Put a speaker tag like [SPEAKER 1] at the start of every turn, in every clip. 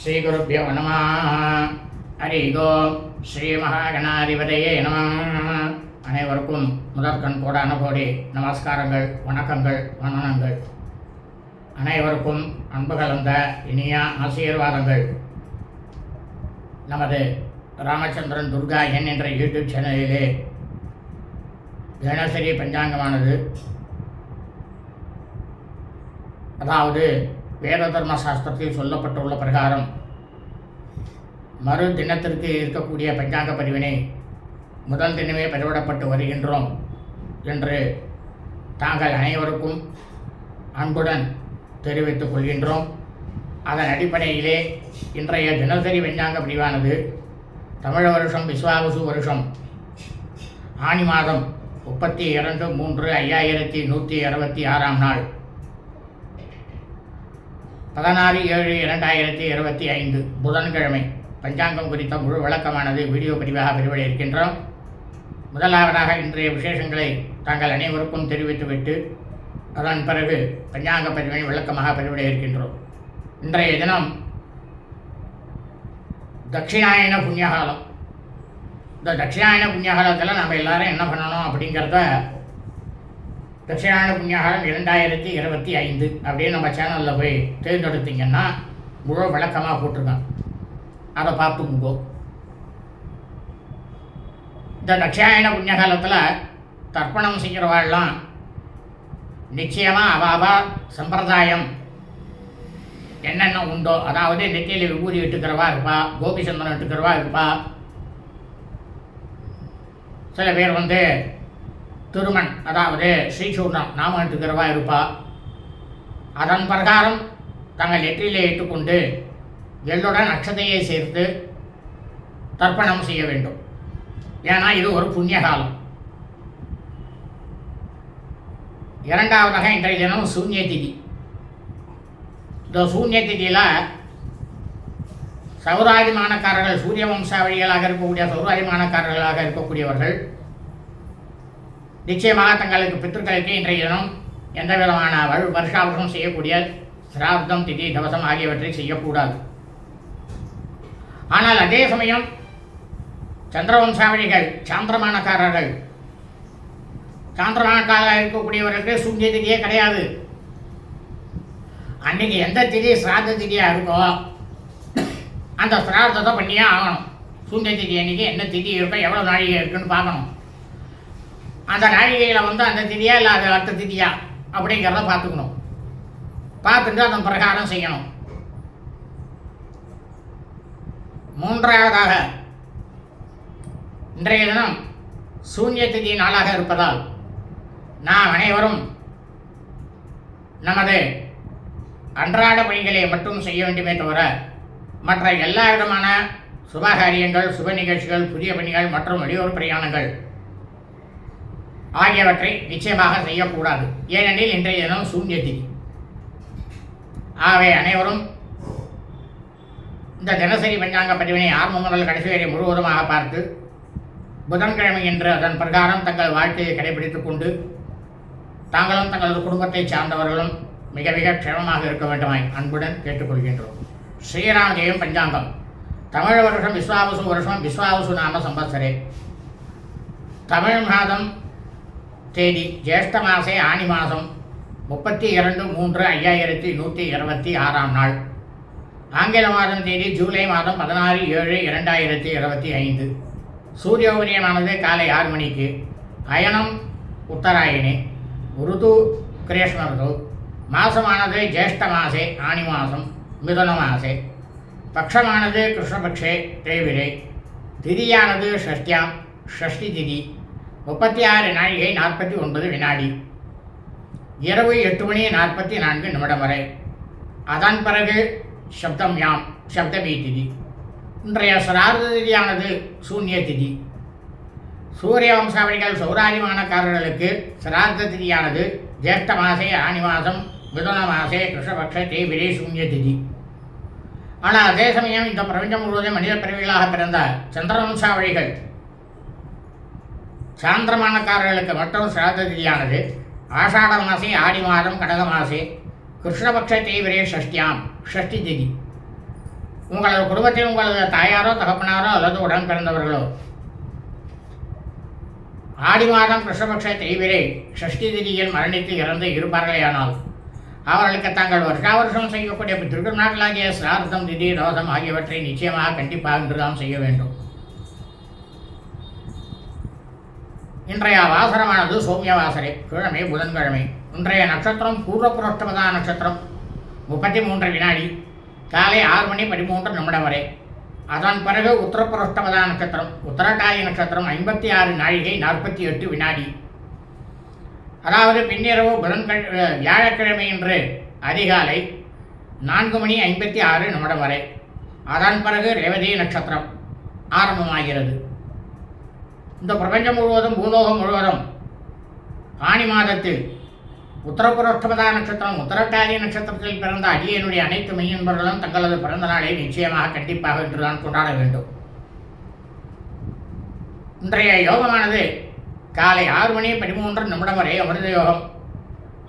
[SPEAKER 1] ஸ்ரீகுருப்போ நம. ஹரி ஓம் ஸ்ரீ மகாகணாதிபதியே நம. அனைவருக்கும் முதற்கண் கூட அனுபோடி நமஸ்காரங்கள் வணக்கங்கள் வணனங்கள் அனைவருக்கும் அன்பு கலந்த இனிய ஆசீர்வாதங்கள். நமது ராமச்சந்திரன் துர்கா என் என்ற யூடியூப் சேனலிலே தினசரி பஞ்சாங்கமானது. அதாவது வேத தர்ம சாஸ்திரத்தில் சொல்லப்பட்டுள்ள பிரகாரம் மறு தினத்திற்கு இருக்கக்கூடிய பஞ்சாங்க பதிவினை முதல் தினமே பதிவிடப்பட்டு வருகின்றோம் என்று தாங்கள் அனைவருக்கும் அன்புடன் தெரிவித்துக் கொள்கின்றோம். அதன் அடிப்படையிலே இன்றைய தினசரி பஞ்சாங்க பதிவானது தமிழ் வருஷம் விஸ்வாவசு வருஷம் ஆனி மாதம் முப்பத்தி இரண்டு மூன்று ஐயாயிரத்தி நூற்றி அறுபத்தி ஆறாம் நாள். பதினாறு ஏழு இரண்டாயிரத்தி இருபத்தி ஐந்து புதன்கிழமை. பஞ்சாங்கம் குறித்த முழு விளக்கமானது வீடியோ பதிவாக பதிவிட இருக்கின்றோம். முதலாவதாக இன்றைய விசேஷங்களை தாங்கள் அனைவருக்கும் தெரிவித்துவிட்டு அதன் பிறகு பஞ்சாங்க பதிவினை விளக்கமாக பதிவிட இருக்கின்றோம். இன்றைய தினம் தட்சிணாயன புண்ணியகாலம். இந்த தட்சிணாயன புண்ணியகாலத்தில் நம்ம எல்லாரும் என்ன பண்ணணும் அப்படிங்கிறத தட்சிணாயன புண்ணியகாலம் இரண்டாயிரத்தி இருபத்தி ஐந்து அப்படின்னு நம்ம சேனலில் போய் தேர்ந்தெடுத்தீங்கன்னா முழு விளக்கமாக போட்டிருக்கேன். அதை பார்த்துங்கோ இந்த தட்சிணாயன புண்ணியகாலத்தில் தர்ப்பணம் செய்கிறவாள்லாம் நிச்சயமாக அவாபா சம்பிரதாயம் என்னென்ன உண்டோ அதாவது நெத்தியில் விபூதி இட்டுக்கிறவா இருப்பா கோபி சந்தனம் இட்டுக்கிறவா இருப்பா. சில பேர் வந்து திருமண் அதாவது ஸ்ரீசூர்ணம் நாம இட்டுக்கிறவா இருப்பா. அதன் பிரகாரம் தங்கள் நெற்றியிலே இட்டுக்கொண்டு எள்ளுடன் அக்ஷதையை சேர்த்து தர்ப்பணம் செய்ய வேண்டும். ஏன்னா இது ஒரு புண்ணிய காலம். இரண்டாவதாக இன்றைய தினம் சூன்ய திதி. இந்த சூன்ய திதியில் சௌராதிமானக்காரர்கள் சூரிய வம்சாவளிகளாக இருக்கக்கூடிய சௌராதிமானக்காரர்களாக இருக்கக்கூடியவர்கள் நிச்சயமாக தங்களுக்கு பித்திருக்களுக்கு இன்றைய தினம் எந்த விதமான வரு வருஷாவசம் செய்யக்கூடிய சிராப்தம் திதி தவசம் ஆகியவற்றை செய்யக்கூடாது. ஆனால் அதே சமயம் சந்திரவம்சாவளிகள் சாந்திரமானக்காரர்கள் சாந்திரமானக்காரராக இருக்கக்கூடியவர்களுக்கு சூன்ய திதியே கிடையாது. அன்றைக்கி எந்த திதி சிராத்த திதியாக இருக்கோ அந்த சிரார்த்தத்தை பண்ணியே ஆகணும். சூன்ய திதி அன்றைக்கி என்ன திதி இருக்கோ எவ்வளோ நாழிகை இருக்குன்னு பார்க்கணும். அந்த நாழிகையில் வந்து அந்த திதியா இல்லை அது அடுத்த திதியா அப்படிங்கிறத பார்த்துக்கணும். பார்த்துட்டு அதன் பிரகாரம் செய்யணும். மூன்றாவதாக இன்றைய தினம் சூன்ய திதி நாளாக இருப்பதால் நாம் அனைவரும் நமது அன்றாட பணிகளை மட்டும் செய்ய வேண்டுமே தவிர மற்ற எல்லா விதமான சுபகாரியங்கள் சுப நிகழ்ச்சிகள் புதிய பணிகள் மற்றும் வெளியூர் பிரயாணங்கள் ஆகியவற்றை நிச்சயமாக செய்யக்கூடாது. ஏனெனில் இன்றைய தினம் சூன்ய ஆகவே அனைவரும் இந்த தினசரி பஞ்சாங்க பதிவினை ஆரம்பம் முதல் கடைசி வரை முழுவதுமாக பார்த்து புதன்கிழமை என்று அதன் பிரகாரம் தங்கள் வாழ்க்கையை கடைபிடித்துக் கொண்டு தாங்களும் தங்களது குடும்பத்தை சார்ந்தவர்களும் மிக மிக க்ஷேமமாக இருக்க வேண்டுமாய் அன்புடன் கேட்டுக்கொள்கின்றோம். ஸ்ரீராம ஜெயம் பஞ்சாங்கம். தமிழ் வருஷம் விஸ்வாவசு வருஷம் விஸ்வாவசு நாம சம்பத்சரே. தமிழ் மாதம் தேதி ஜேஷ்ட மாசே ஆனி மாதம் முப்பத்தி இரண்டு மூன்று ஐயாயிரத்தி நூற்றி இருபத்தி ஆறாம் நாள். ஆங்கில மாதம் தேதி ஜூலை மாதம் பதினாறு ஏழு இரண்டாயிரத்தி இருபத்தி ஐந்து. சூரிய உதயமானது காலை ஆறு மணிக்கு. அயனம் உத்தராயணி. ருது கிரேஷ்ம மாசமானது ஜேஷ்ட மாசே ஆனி மாதம் மிதுன மாசே. பக்ஷமானது கிருஷ்ணபக்ஷே தேவிரை திதியானது ஷஷ்டியாம் ஷஷ்டி திதி. முப்பத்தி ஆறு நாழிகை நாற்பத்தி ஒன்பது வினாடி. இரவு எட்டு மணி நாற்பத்தி நான்கு நிமிடம் வரை. அதன் பிறகு சப்தம் யாம் சப்தமி திதி. இன்றைய சிரார்த்த திதியானது சூன்ய திதி. சூரிய வம்சாவளிகள் சௌராதிமானக்காரர்களுக்கு சிரார்த்த திதியானது ஜேஷ்ட மாசே ஆனி மாதம் மிதுன மாசே கிருஷ்ணபக்ஷ தேவிரே சூன்ய திதி. ஆனால் அதே சமயம் இந்த பிரபஞ்சம் முழுவதும் மனித பிறவிகளாக பிறந்த சந்திரவம்சாவளிகள் சாந்திரமானக்காரர்களுக்கு மட்டும் சிராத திதியானது ஆஷாட மாசி ஆடி மாதம் கடக மாசே. கிருஷ்ணபக்ஷ தேவிரே ஷஷ்டியாம் ஷஷ்டி திதி. உங்களது குடும்பத்தில் உங்களது தாயாரோ தகப்பனாரோ அல்லது உடன் பிறந்தவர்களோ. ஆடி மாதம் கிருஷ்ணபக்ஷ தேய்விரை ஷஷ்டி திதியில் மரணித்து இறந்து இருப்பார்களேயானால் அவர்களுக்கு தாங்கள் வருஷா வருஷம் செய்யக்கூடிய திருநாட்களாகிய சிரார்த்தம் திதி ரோதம் ஆகியவற்றை நிச்சயமாக கண்டிப்பாக இன்றுதான் செய்ய வேண்டும். இன்றைய வாசரமானது சௌமிய வாசரை கிழமை புதன்கிழமை. இன்றைய நட்சத்திரம் பூர்வபுரோஷ்டமதா நட்சத்திரம். முப்பத்தி மூன்று வினாடி. காலை ஆறு மணி பதிமூன்று நிமிடம் வரை. அதன் பிறகு உத்தரபுரோஷ்டமதா நட்சத்திரம் உத்தரட்டாதி நட்சத்திரம் ஐம்பத்தி ஆறு நாழிகை நாற்பத்தி எட்டு வினாடி. அதாவது பின்னிரவு புதன்கிழ வியாழக்கிழமை இன்று அதிகாலை நான்கு மணி ஐம்பத்தி ஆறு நிமிடம் வரை. அதன் பிறகு ரேவதி நட்சத்திரம் ஆரம்பமாகிறது. இந்த பிரபஞ்சம் முழுவதும் பூலோகம் முழுவதும் ஆணி மாதத்தில் உத்தரபுரோஷ்டமதா நட்சத்திரம் உத்தரட்டாதி நட்சத்திரத்தில் பிறந்த அடியனுடைய அனைத்து மெய்யன்பர்களும் தங்களது பிறந்த நாளை நிச்சயமாக கண்டிப்பாக இன்றுதான் கொண்டாட வேண்டும். இன்றைய யோகமானது காலை ஆறு மணி பதிமூன்று நிமிடம் வரை அமிர்த யோகம்.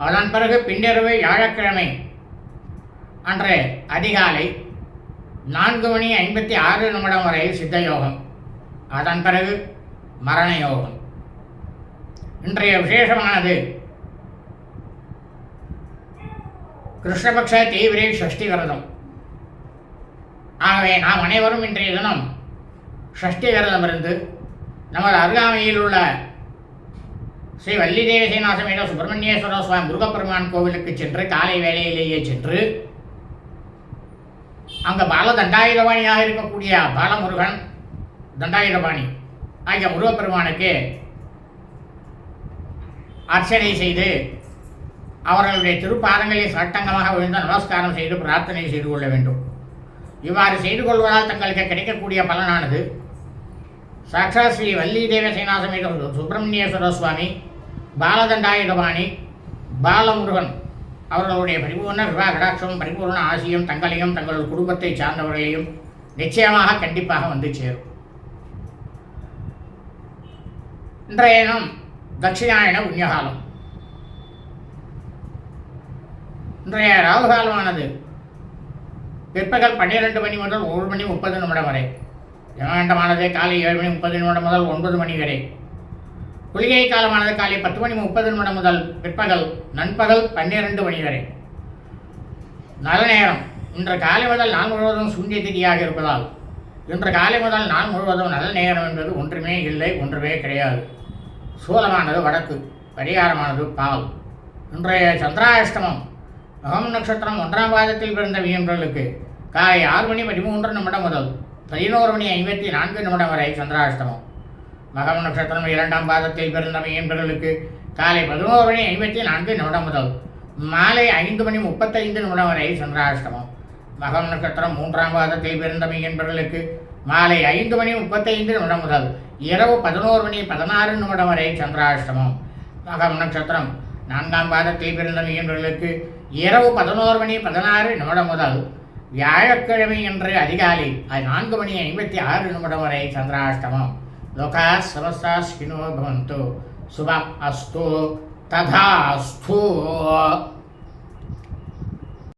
[SPEAKER 1] அதன் பிறகு பின்னிரவு வியாழக்கிழமை அன்று அதிகாலை நான்கு மணி ஐம்பத்தி ஆறு நிமிடம் வரை சித்த யோகம். அதன் பிறகு மரண யோகம் இன்றைய விசேஷமானது. கிருஷ்ணபக்ஷ தீவிரை ஷஷ்டி விரதம் ஆகவே நாம் அனைவரும் இன்றைய தினம் ஷஷ்டி விரதம் இருந்து நமது அருகாமையில் உள்ள ஸ்ரீ வள்ளிதேவி சீனிவாசமேட சுப்பிரமணியேஸ்வர சுவாமி முருகப்பெருமான் கோவிலுக்கு சென்று காலை வேளையிலேயே சென்று அங்கே பால தண்டாயுதபாணியாக இருக்கக்கூடிய பாலமுருகன் தண்டாயுதபாணி ஆகிய முருகப்பெருமானுக்கு அர்ச்சனை செய்து அவர்களுடைய திருப்பாதங்களில் சட்டங்கமாக விழுந்து நமஸ்காரம் செய்து பிரார்த்தனை செய்து கொள்ள வேண்டும். இவ்வாறு செய்து கொள்வதால் தங்களுக்கு கிடைக்கக்கூடிய பலனானது சாட்சாத் ஸ்ரீ வள்ளி தேவசேனாசமேத சுப்பிரமணியேஸ்வர சுவாமி பாலதண்டாயுதபாணி பாலமுருகன் அவர்களுடைய பரிபூர்ண விவாக கடாட்சமும் பரிபூர்ண ஆசியும் தங்களையும் தங்கள் குடும்பத்தை சார்ந்தவர்களையும் நிச்சயமாக கண்டிப்பாக வந்து சேரும். இன்றைய தினம் தட்சிணாயன புண்ணியகாலம் இன்றைய ராகுகாலமானது பிற்பகல் பன்னிரெண்டு மணி முதல் ஒரு மணி முப்பது நிமிடம் வரை. யமகண்டமானது காலை ஏழு மணி முப்பது நிமிடம் முதல் ஒன்பது மணி வரை. குளிகை காலமானது காலை பத்து மணி முப்பது நிமிடம் முதல் பிற்பகல் நண்பகல் பன்னிரெண்டு மணி வரை. நல்ல நேரம் இன்று காலை முதல் நாள் முழுவதும் சூரிய திதியாக இருப்பதால் இன்று காலை முதல் நாள் முழுவதும் நல்ல நேரம் என்பது ஒன்றுமே இல்லை ஒன்றுமே கிடையாது. சூலமானது வடக்கு பரிகாரமானது பால் இன்றைய சந்திராஷ்டமம் மகம் நட்சத்திரம் ஒன்றாம் பாதத்தில் பிறந்த வியன்றர்களுக்கு காலை ஆறு மணி பதிமூன்று நிமிடம் முதல் பதினோரு மணி ஐம்பத்தி நான்கு நிமிடம் வரை சந்திராஷ்டமம். மகம் நட்சத்திரம் இரண்டாம் பாதத்தில் பிறந்த வியன்றர்களுக்கு காலை பதினோரு மணி ஐம்பத்தி நான்கு நிமிடம் முதல் மாலை ஐந்து மணி முப்பத்தைந்து நிமிடம் வரை சந்திராஷ்டமம். மகம் நட்சத்திரம் மூன்றாம் பாதத்தில் பிறந்தமை என்பவர்களுக்கு மாலை ஐந்து மணி முப்பத்தைந்து நிமிடம் முதல் இரவு பதினோரு மணி பதினாறு நிமிடம் வரை சந்திராஷ்டமம். மகம் நட்சத்திரம் நான்காம் பாதத்தில் பிறந்தமை என்பவர்களுக்கு இரவு பதினோரு மணி பதினாறு நிமிடம் முதல் வியாழக்கிழமை என்று அதிகாலை நான்கு மணி ஐம்பத்தி ஆறு நிமிடம் வரை சந்திராஷ்டமம். லோகா சமஸ்தா ஸ்கினோ பவந்து. சுபம் அஸ்து. ததா அஸ்து.